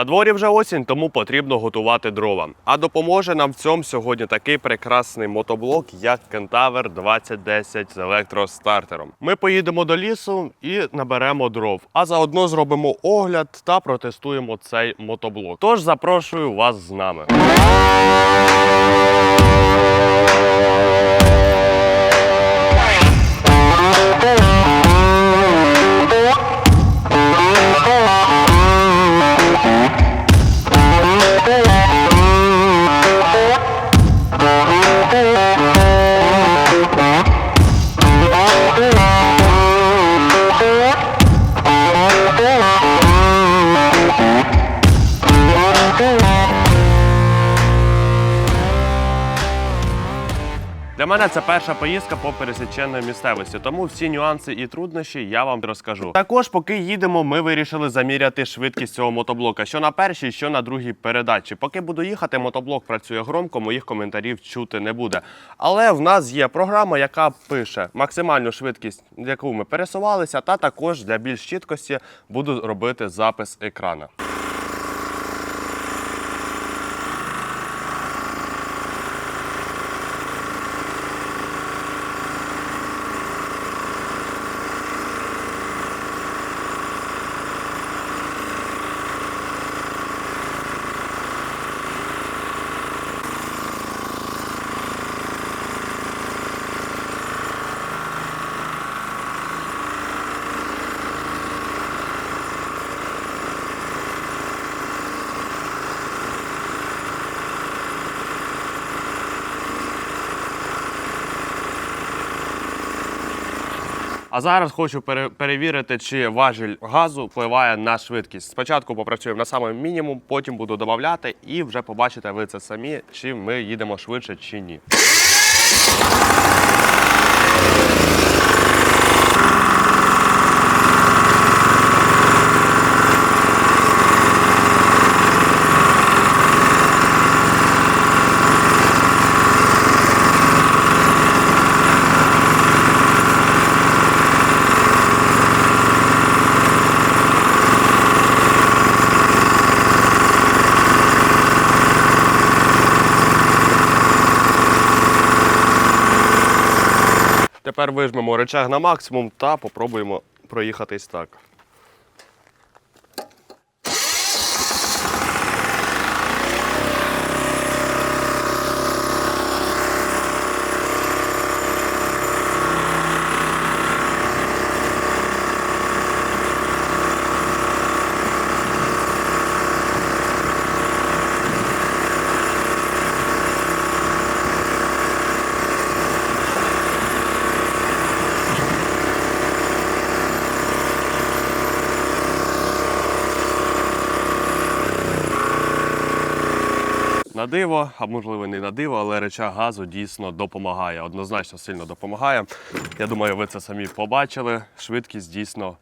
На дворі вже осінь, тому потрібно готувати дрова. А допоможе нам в цьому сьогодні такий прекрасний мотоблок, як Кентавер 2010 з електростартером. Ми поїдемо до лісу і наберемо дров, а заодно зробимо огляд та протестуємо цей мотоблок. Тож запрошую вас з нами. Для мене це перша поїздка по пересіченій місцевості, тому всі нюанси і труднощі я вам розкажу. Також, поки їдемо, ми вирішили заміряти швидкість цього мотоблока, що на першій, що на другій передачі. Поки буду їхати, мотоблок працює громко, моїх коментарів чути не буде. Але в нас є програма, яка пише максимальну швидкість, яку ми пересувалися, та також для більш чіткості буду робити запис екрана. А зараз хочу пере- перевірити, чи важіль газу впливає на швидкість. Спочатку попрацюємо на самому мінімум, потім буду додавати, і вже побачите ви це самі, чи ми їдемо швидше, чи ні. Тепер вижмемо речаг на максимум та попробуємо проїхатись так. Диво, а можливо не на диво, але реча газу дійсно допомагає. Однозначно сильно допомагає. Я думаю, ви це самі побачили. Швидкість дійсно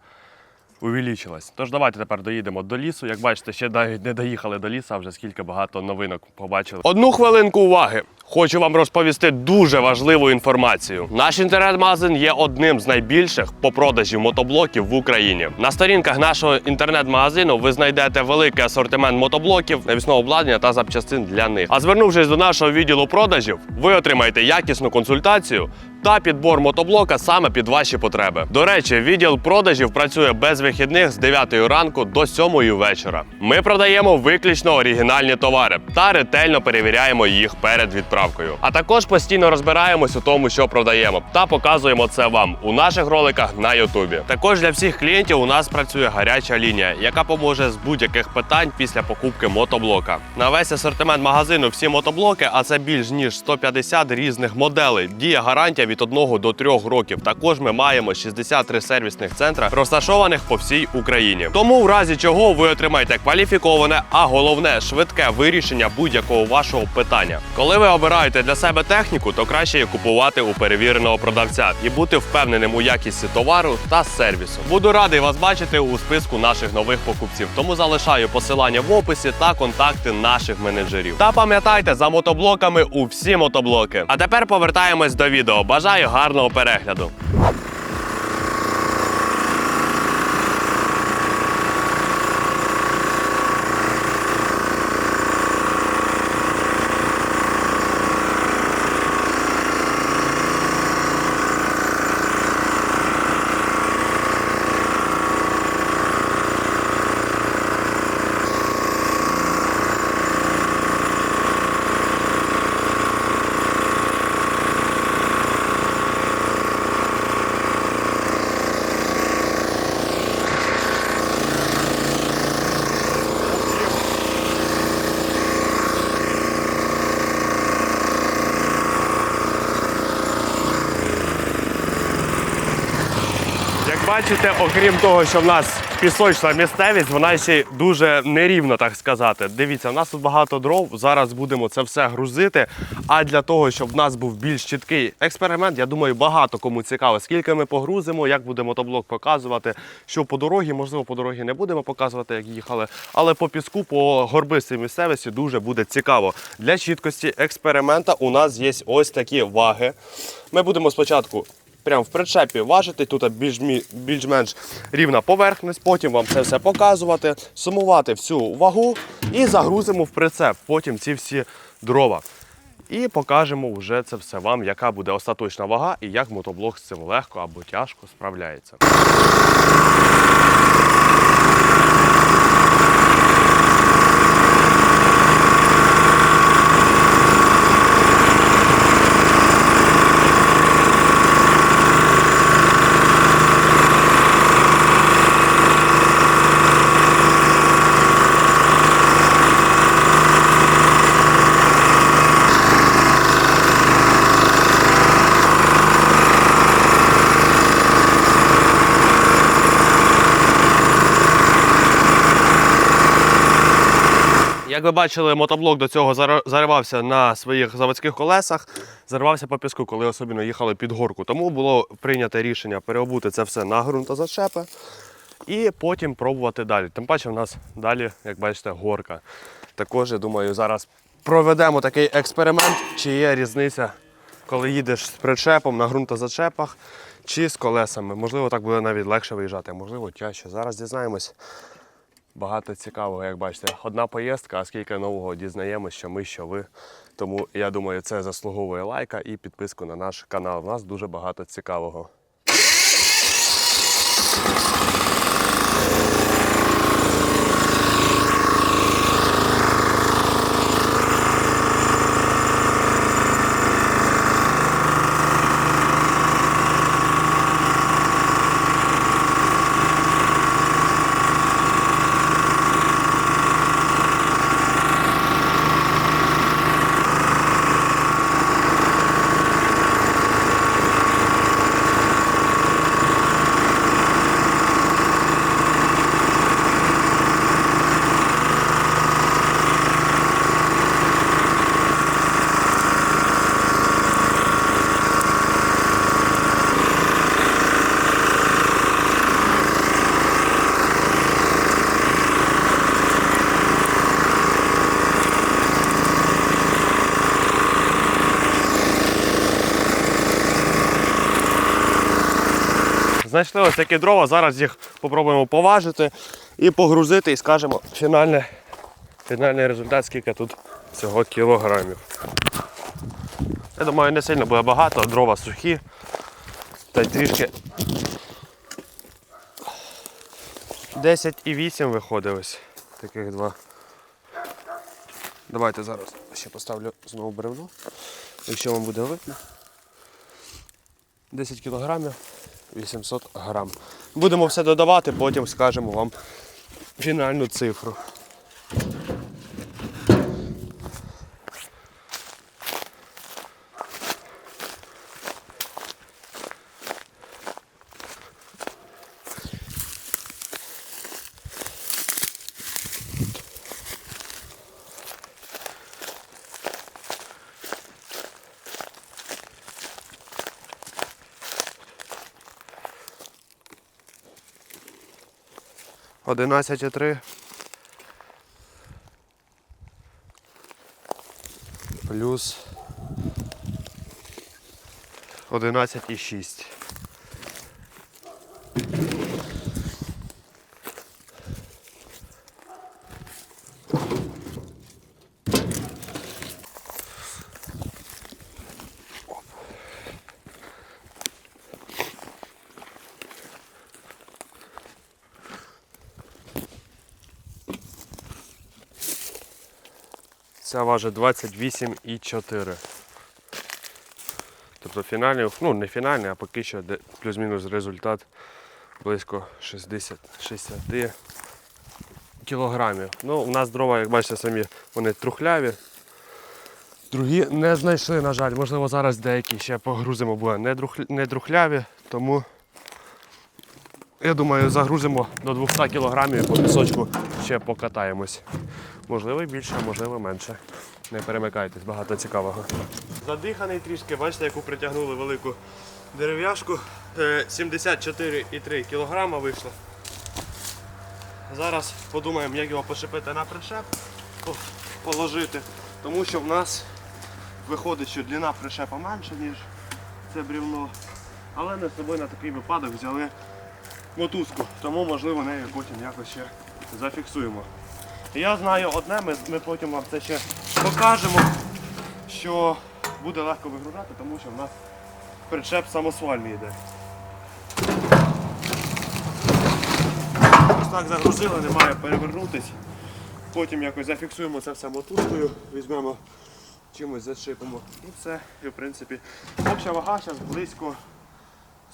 увеличилась. Тож давайте тепер доїдемо до лісу. Як бачите, ще навіть не доїхали до лісу, а вже скільки багато новинок побачили. Одну хвилинку уваги. Хочу вам розповісти дуже важливу інформацію. Наш інтернет-магазин є одним з найбільших по продажі мотоблоків в Україні. На сторінках нашого інтернет-магазину ви знайдете великий асортимент мотоблоків, навісного обладнання та запчастин для них. А звернувшись до нашого відділу продажів, ви отримаєте якісну консультацію та підбор мотоблока саме під ваші потреби. До речі, відділ продажів працює без вихідних з 9 ранку до 7 вечора. Ми продаємо виключно оригінальні товари та ретельно перевіряємо їх перед відправкою. А також постійно розбираємось у тому, що продаємо, та показуємо це вам у наших роликах на Ютубі. Також для всіх клієнтів у нас працює гаряча лінія, яка поможе з будь-яких питань після покупки мотоблока. На весь асортимент магазину всі мотоблоки, а це більш ніж 150 різних моделей. Діє гарантія від 1 до 3 років. Також ми маємо 63 сервісних центра, розташованих по всій Україні. Тому, в разі чого, ви отримаєте кваліфіковане, а головне швидке вирішення будь-якого вашого питання. Коли ви обираєте для себе техніку, то краще її купувати у перевіреного продавця і бути впевненим у якісті товару та сервісу. Буду радий вас бачити у списку наших нових покупців. Тому залишаю посилання в описі та контакти наших менеджерів. Та пам'ятайте за мотоблоками у всі мотоблоки. А тепер повертаємось до відео. Бажаю гарного перегляду. Бачите, окрім того, що в нас пісочна місцевість, вона ще дуже нерівна, так сказати. Дивіться, в нас тут багато дров. Зараз будемо це все грузити. А для того, щоб в нас був більш чіткий експеримент, я думаю, багато кому цікаво, скільки ми погрузимо, як буде мотоблок показувати, що по дорогі, можливо, по дорогі не будемо показувати, як їхали, але по піску, по горбистій місцевості дуже буде цікаво. Для чіткості експеримента у нас є ось такі ваги. Ми будемо спочатку прямо в причепі важити, тут більш, більш-менш рівна поверхність, потім вам це все показувати, сумувати всю вагу і загрузимо в прицеп потім ці всі дрова. І покажемо вже це все вам, яка буде остаточна вага і як мотоблок з цим легко або тяжко справляється. Як ви бачили, мотоблок до цього заривався на своїх заводських колесах, заривався по піску, коли особливо їхали під горку. Тому було прийнято рішення переобути це все на ґрунтозачепи і потім пробувати далі. Тим паче, в нас далі, як бачите, горка. Також, я думаю, зараз проведемо такий експеримент, чи є різниця, коли їдеш з причепом на ґрунтозачепах чи з колесами. Можливо, так буде навіть легше виїжджати, можливо, тяжче. Зараз дізнаємось. Багато цікавого, як бачите. Одна поїздка, а скільки нового дізнаємося, що ми, що ви. Тому я думаю, це заслуговує лайка і підписку на наш канал. У нас дуже багато цікавого. Знайшли ось такі дрова, зараз їх спробуємо поважити і погрузити, і скажемо фінальне, фінальний результат, скільки тут всього кілограмів. Я думаю, не сильно буде багато, дрова сухі. Та й трішки 10,8 виходить ось таких два. Давайте зараз ще поставлю знову бревно, якщо вам буде видно. 10 кілограмів, 800 грам. Будемо все додавати, потім скажемо вам фінальну цифру. 11,3. Плюс 11,6. Ця важить 28,4. Тобто фінальний, ну не фінальний, а поки що плюс-мінус результат близько 60, 60 кілограмів. Ну, у нас дрова, як бачите, самі вони трухляві. Другі не знайшли, на жаль. Можливо, зараз деякі ще погрузимо, бо не, трухляві, тому Я думаю, загрузимо до 200 кілограмів і по пісочку ще покатаємось. Можливо, більше, можливо, менше. Не перемикайтесь, багато цікавого. Задиханий трішки, бачите, яку притягнули велику дерев'яшку. Е, 74,3 кілограма вийшло. Зараз подумаємо, як його пошипити на причеп, по- положити. Тому що в нас виходить, що длина причепа менша, ніж це брівно. Але ми з собою на такий випадок взяли мотузку, тому можливо нею потім якось ще зафіксуємо. Я знаю одне, ми, ми потім вам це ще покажемо, що буде легко вигружати, тому що в нас причеп самосвальний йде. Ось так загрузили, немає перевернутись. Потім якось зафіксуємо це все мотузкою, візьмемо чимось зашипимо і все. І в принципі обща вага зараз близько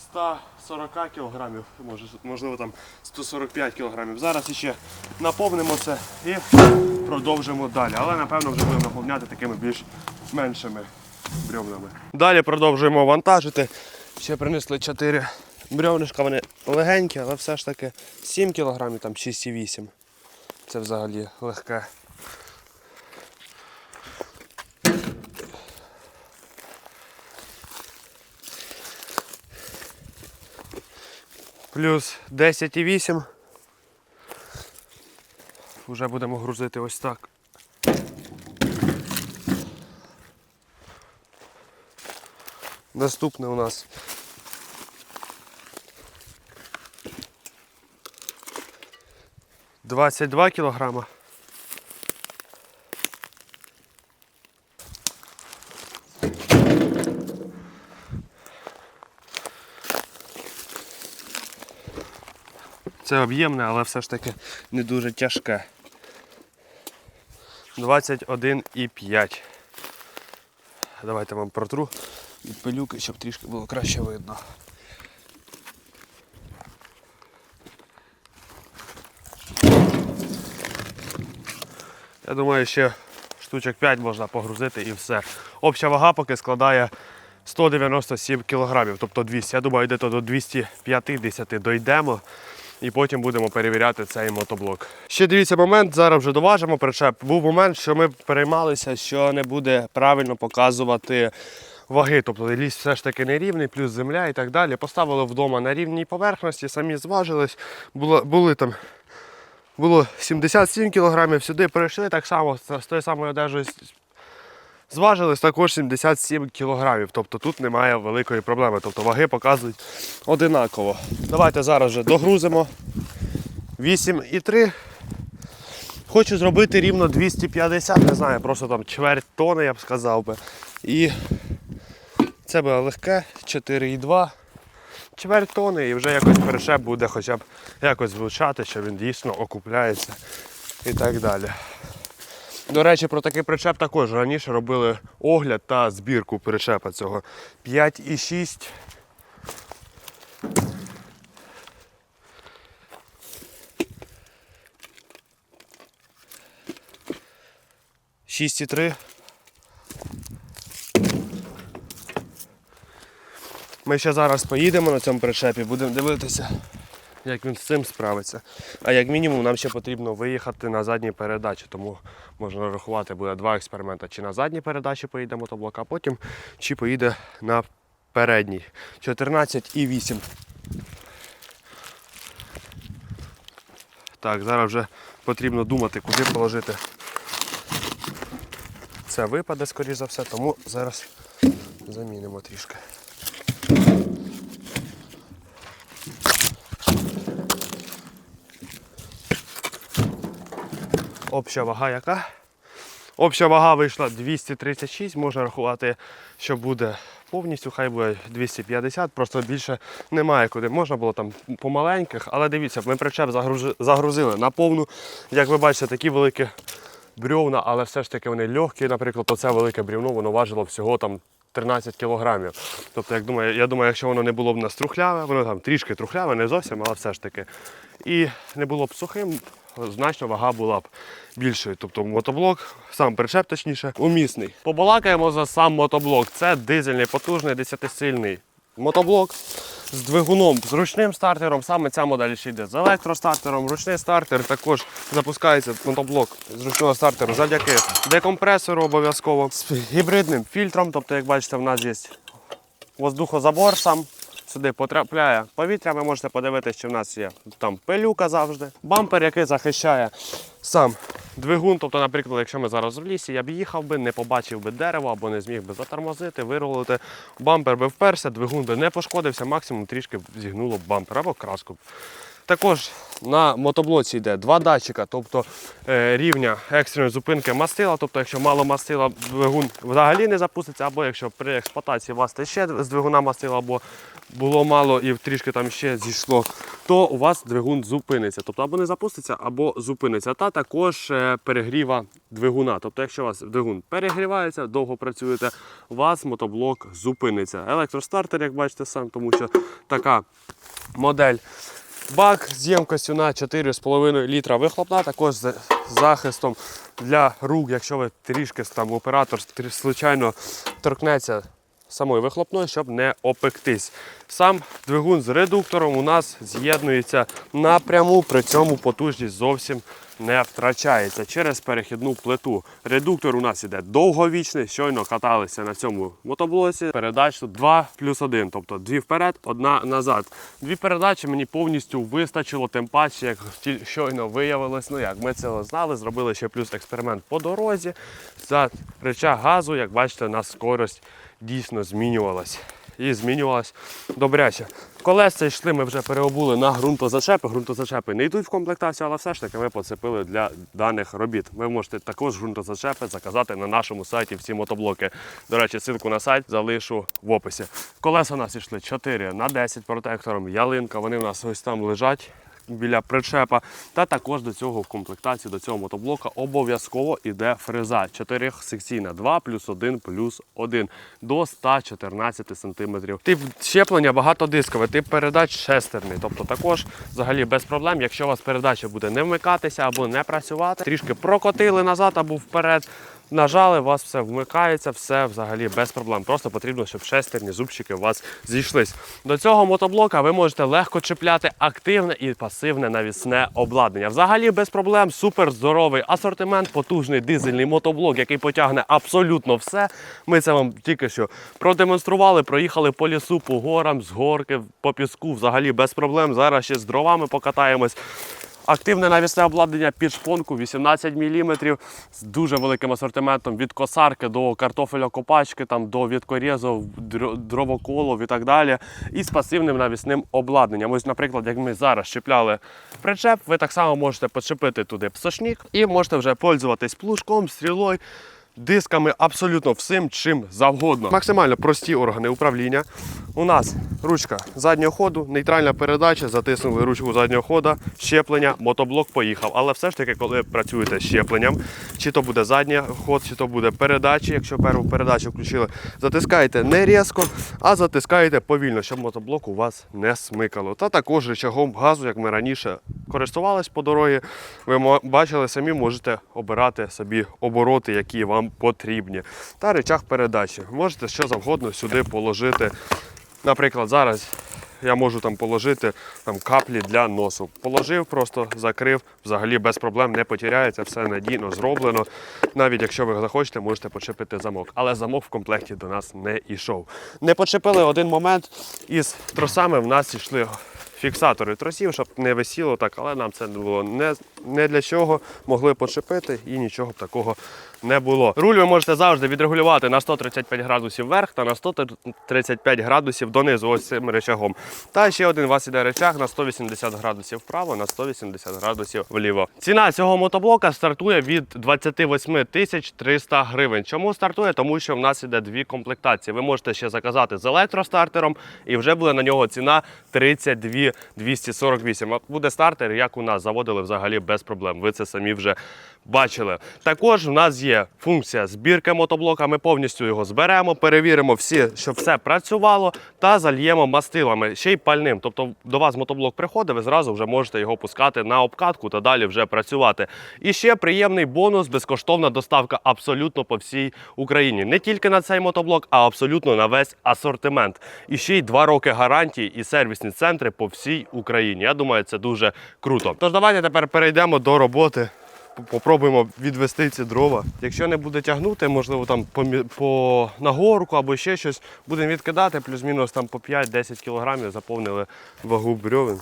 140 кілограмів, може, можливо там 145 кілограмів. Зараз ще наповнимо це і продовжимо далі. Але напевно вже будемо наповняти такими більш меншими бревнами. Далі продовжуємо вантажити. Ще принесли 4 бревнишка, вони легенькі, але все ж таки 7 кілограмів, там 6,8. Це взагалі легке. Плюс 10,8. Вже будемо грузити ось так. Наступне у нас Двадцять два кілограма. Це об'ємне, але все ж таки не дуже тяжке. 21,5. Давайте вам протру від пилюки, щоб трішки було краще видно. Я думаю, ще штучок 5 можна погрузити і все. Обща вага поки складає 197 кілограмів, тобто 200. Я думаю, десь до 250 дойдемо. І потім будемо перевіряти цей мотоблок. Ще дивіться момент, зараз вже доважимо причеп. Був момент, що ми переймалися, що не буде правильно показувати ваги. Тобто ліс все ж таки нерівний, плюс земля і так далі. Поставили вдома на рівній поверхності, самі зважились. Було, були там було 77 кілограмів, сюди прийшли так само з тою самою одежею. Зважились також 77 кілограмів. Тобто тут немає великої проблеми. Тобто ваги показують одинаково. Давайте зараз вже догрузимо 8,3. Хочу зробити рівно 250, не знаю, просто там чверть тони, я б сказав би. І це буде легке, 4,2. Чверть тони і вже якось перешеп буде хоча б якось звучати, що він дійсно окупляється і так далі. До речі, про такий причеп також раніше робили огляд та збірку причепа цього 5,6. Шість і три. Ми ще зараз поїдемо на цьому причепі, будемо дивитися, як він з цим справиться. А як мінімум нам ще потрібно виїхати на задній передачі, тому можна рахувати, буде два експерименти. Чи на задній передачі поїде мотоблок, а потім чи поїде на передній. 14 і 8. Так, зараз вже потрібно думати, куди положити. Це випаде, скоріш за все, тому зараз замінимо трішки. Обща вага яка? Обща вага вийшла 236, можна рахувати, що буде повністю, хай буде 250, просто більше немає куди. Можна було там по маленьких, але дивіться, ми причеп загрузили на повну. Як ви бачите, такі великі бревна, але все ж таки вони легкі. Наприклад, оце велике бревно, воно важило всього там 13 кілограмів. Тобто, як думаю, я думаю, якщо воно не було б нас трухляве, воно там трішки трухляве, не зовсім, але все ж таки. І не було б сухим, значно вага була б більшою. Тобто мотоблок, сам причеп точніше, умісний. Побалакаємо за сам мотоблок. Це дизельний, потужний, 10-сильний мотоблок. з двигуном, з ручним стартером. Саме ця модель ще йде з електростартером. Ручний стартер також запускається мотоблок з ручного стартеру завдяки декомпресору обов'язково. З гібридним фільтром. Тобто, як бачите, в нас є воздухозабор сам. Сюди потрапляє повітря, ви можете подивитися, що в нас є там пилюка завжди. Бампер, який захищає сам двигун. Тобто, наприклад, якщо ми зараз в лісі, я б їхав би, не побачив би дерево або не зміг би затормозити, вирулити. Бампер би вперся, двигун би не пошкодився, максимум трішки зігнуло б бампер або краску. Також на мотоблоці йде два датчика, тобто е, рівня екстреної зупинки мастила. Тобто, якщо мало мастила, двигун взагалі не запуститься, або якщо при експлуатації у вас ще з двигуна мастила, або було мало і трішки там ще зійшло, то у вас двигун зупиниться. Тобто або не запуститься, або зупиниться. Та також е, перегріва двигуна. Тобто, якщо у вас двигун перегрівається, довго працюєте, у вас мотоблок зупиниться. Електростартер, як бачите сам, тому що така модель. Бак з ємкостю на 4,5 літра вихлопна, також з захистом для рук, якщо ви трішки там оператор случайно торкнеться самої вихлопної, щоб не опектись. Сам двигун з редуктором у нас з'єднується напряму, при цьому потужність зовсім не втрачається через перехідну плиту. Редуктор у нас іде довговічний, щойно каталися на цьому мотоблоці. Передач тут 2 плюс 1, тобто дві вперед, одна назад. Дві передачі мені повністю вистачило, тим паче, як щойно виявилось. Ну як ми це знали, зробили ще плюс експеримент по дорозі. За реча газу, як бачите, у нас скорость дійсно змінювалась. І змінювалась добряче. Колеса йшли, ми вже переобули на ґрунтозачепи. Ґрунтозачепи не йдуть в комплектацію, але все ж таки ми поцепили для даних робіт. Ви можете також ґрунтозачепи заказати на нашому сайті всі мотоблоки. До речі, ссылку на сайт залишу в описі. Колеса у нас йшли 4 на 10 протектором, ялинка. Вони у нас ось там лежать біля причепа. Та також до цього в комплектації до цього мотоблока обов'язково йде фреза 4-секційна 2 плюс 1 плюс 1 до 114 см. Тип щеплення багатодискове, тип передач шестерний. Тобто також взагалі без проблем, якщо у вас передача буде не вмикатися або не працювати, трішки прокотили назад або вперед. Нажали, у вас все вмикається, все взагалі без проблем. Просто потрібно, щоб шестерні зубчики у вас зійшлись. До цього мотоблока ви можете легко чіпляти активне і пасивне навісне обладнання. Взагалі без проблем, супер здоровий асортимент, потужний дизельний мотоблок, який потягне абсолютно все. Ми це вам тільки що продемонстрували, проїхали по лісу, по горам, з горки, по піску, взагалі без проблем. Зараз ще з дровами покатаємось. Активне навісне обладнання під шпонку 18 мм з дуже великим асортиментом від косарки до картофеля копачки, там, до відкорізу, дровоколов і так далі. І з пасивним навісним обладнанням. Ось, наприклад, як ми зараз чіпляли причеп, ви так само можете почепити туди псошник і можете вже пользуватись плужком, стрілою. Дисками абсолютно всім чим завгодно. Максимально прості органи управління. У нас ручка заднього ходу, нейтральна передача, затиснули ручку заднього ходу, щеплення, мотоблок поїхав. Але все ж таки, коли працюєте з щепленням, чи то буде задній ход, чи то буде передача, якщо першу передачу включили, затискаєте не різко, а затискаєте повільно, щоб мотоблок у вас не смикало. Та також рычагом газу, як ми раніше користувались по дорозі, ви бачили, самі можете обирати собі обороти, які вам потрібні. Та рычаг передачі. Можете що завгодно сюди положити. Наприклад, зараз я можу там положити там, каплі для носу. Положив, просто закрив, взагалі без проблем не потеряється, все надійно зроблено. Навіть якщо ви захочете, можете почепити замок. Але замок в комплекті до нас не йшов. Не почепили один момент із тросами в нас йшли фіксатори тросів, щоб не висіло так, але нам це було не, не для чого. Могли почепити і нічого б такого не було. Руль ви можете завжди відрегулювати на 135 градусів вверх та на 135 градусів донизу, ось цим речагом. Та ще один у вас іде речаг на 180 градусів вправо, на 180 градусів вліво. Ціна цього мотоблока стартує від 28 тисяч 300 гривень. Чому стартує? Тому що в нас іде дві комплектації. Ви можете ще заказати з електростартером, і вже буде на нього ціна 32 248. Буде стартер, як у нас заводили взагалі без проблем. Ви це самі вже бачили. Також в нас є функція збірки мотоблока. Ми повністю його зберемо, перевіримо всі, щоб все працювало, та зальємо мастилами, ще й пальним. Тобто до вас мотоблок приходить, ви зразу вже можете його пускати на обкатку та далі вже працювати. І ще приємний бонус безкоштовна доставка абсолютно по всій Україні. Не тільки на цей мотоблок, а абсолютно на весь асортимент. І ще й два роки гарантії і сервісні центри по всій Україні. Я думаю, це дуже круто. Тож давайте тепер перейдемо до роботи. Попробуємо відвести ці дрова. Якщо не буде тягнути, можливо, там по, по нагорку або ще щось, будемо відкидати, плюс-мінус там по 5-10 кілограмів заповнили вагу брьовин.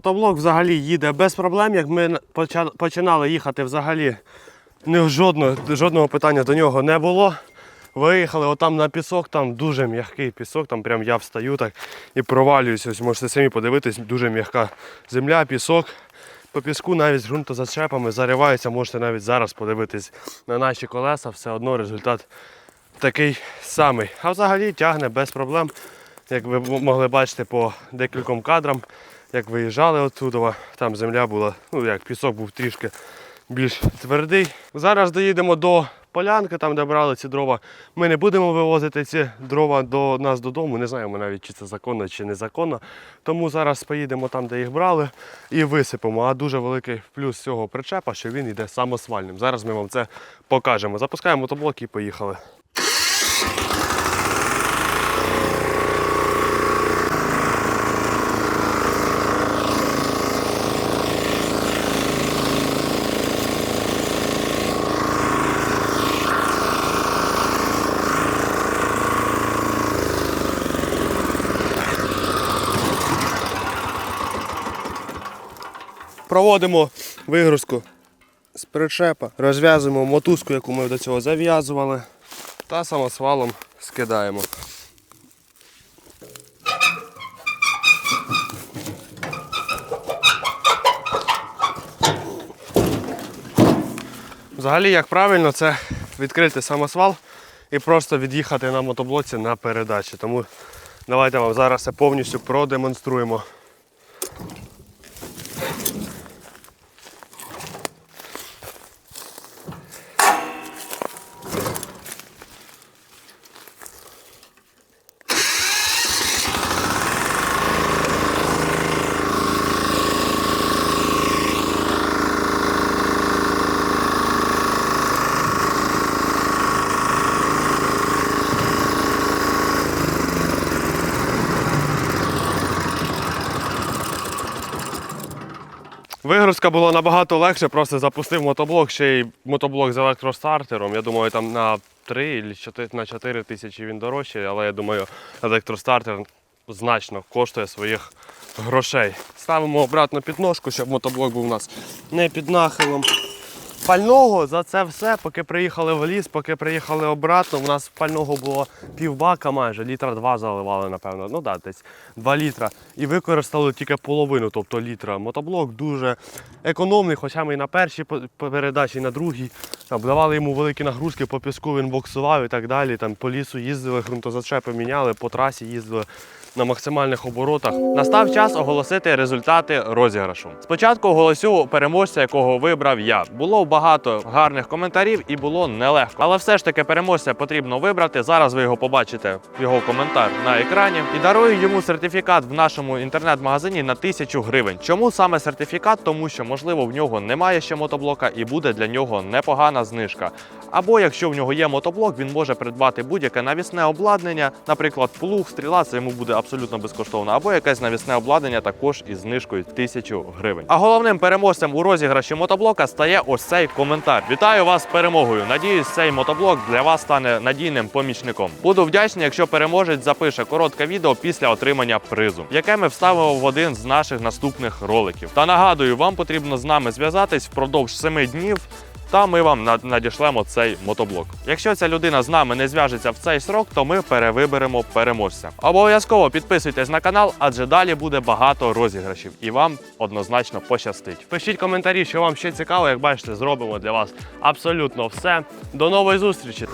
Мотоблок взагалі їде без проблем. Як ми починали їхати взагалі, ні, жодного, жодного питання до нього не було. Виїхали отам на пісок, там дуже м'який пісок, там прям я встаю так і провалююся. Ось можете самі подивитись, дуже м'яка земля, пісок. По піску навіть з ґрунтозачепами заривається, можете навіть зараз подивитись на наші колеса, все одно результат такий самий. А взагалі тягне без проблем. Як ви могли бачити по декільком кадрам, як виїжджали оттуда, там земля була, ну як пісок був трішки більш твердий. Зараз доїдемо до полянки, там де брали ці дрова. Ми не будемо вивозити ці дрова до нас додому. Не знаємо навіть, чи це законно, чи незаконно. Тому зараз поїдемо там, де їх брали, і висипемо. А дуже великий плюс цього причепа, що він йде самосвальним. Зараз ми вам це покажемо. Запускаємо мотоблок і поїхали. Проводимо вигрузку з причепа, розв'язуємо мотузку, яку ми до цього зав'язували, та самосвалом скидаємо. Взагалі, як правильно, це відкрити самосвал і просто від'їхати на мотоблоці на передачі. Тому давайте вам зараз це повністю продемонструємо. Вигрузка була набагато легше, просто запустив мотоблок, ще й мотоблок з електростартером. Я думаю, там на 3 на 4 тисячі він дорожчий, але я думаю, електростартер значно коштує своїх грошей. Ставимо обратно підножку, щоб мотоблок був у нас не під нахилом. Пального за це все, поки приїхали в ліс, поки приїхали обратно, у нас пального було півбака майже, літра два заливали, напевно. Ну так, десь 2 літра. І використали тільки половину, тобто літра. Мотоблок дуже економний, хоча ми і на першій передачі, і на другій там, давали йому великі нагрузки по піску, він боксував і так далі. Там по лісу їздили, ґрунтозачепи міняли, по трасі їздили на максимальних оборотах. Настав час оголосити результати розіграшу. Спочатку оголосю переможця, якого вибрав я. Було багато гарних коментарів і було нелегко. Але все ж таки переможця потрібно вибрати. Зараз ви його побачите, його коментар на екрані. І дарую йому сертифікат в нашому інтернет-магазині на 1000 гривень. Чому саме сертифікат? Тому що, можливо, в нього немає ще мотоблока і буде для нього непогана знижка. Або якщо в нього є мотоблок, він може придбати будь-яке навісне обладнання, наприклад, плуг, стріла, це йому буде абсолютно безкоштовно, або якесь навісне обладнання також із знижкою 1000 гривень. А головним переможцем у розіграші мотоблока стає ось цей коментар. Вітаю вас з перемогою! Надіюсь, цей мотоблок для вас стане надійним помічником. Буду вдячний, якщо переможець запише коротке відео після отримання призу, яке ми вставимо в один з наших наступних роликів. Та нагадую, вам потрібно з нами зв'язатись впродовж 7 днів та ми вам надішлемо цей мотоблок. Якщо ця людина з нами не зв'яжеться в цей срок, то ми перевиберемо переможця. Обов'язково підписуйтесь на канал, адже далі буде багато розіграшів, і вам однозначно пощастить. Пишіть коментарі, що вам ще цікаво, як бачите, зробимо для вас абсолютно все. До нової зустрічі!